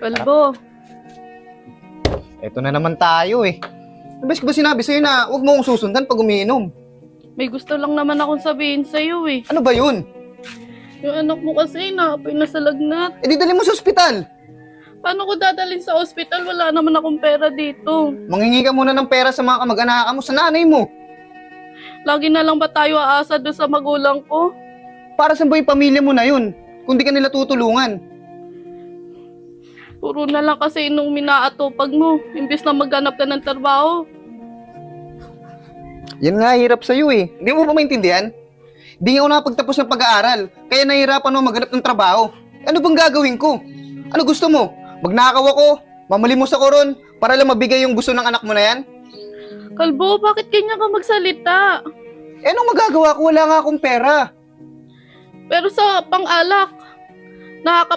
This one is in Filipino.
Kalbo, Eto na naman tayo eh. Ko ba sinabi sa'yo na huwag mo akong susundan pag umiinom? may gusto lang naman akong sabihin sa'yo eh. Ano ba yun? Yung anak mo kasi na sa lagnat. E di dali mo sa ospital. Paano ko dadalhin sa ospital? Wala naman akong pera dito. Mangingi ka muna ng pera sa mga kamag-anak mo, sa nanay mo. Lagi na lang ba tayo aasa doon sa magulang ko? Para sa ba yung pamilya mo na yun? Kung di ka nila tutulungan. Puro na lang kasi nung minaatupag mo, imbes na maghanap ka ng trabaho. Yan nga, hirap sa'yo eh. Hindi mo ba maintindihan? Hindi nga ako nakapagtapos ng pag-aaral, kaya nahihirapan ako maghanap ng trabaho. Ano bang gagawin ko? Ano gusto mo? Magnakaw ako? Mamalimos ako ron? Para lang mabigay yung gusto ng anak mo na yan? Kalbo, bakit ganyan ka magsalita? Eh, anong magagawa ko? Wala nga akong pera. Pero sa pang-alak, nakaka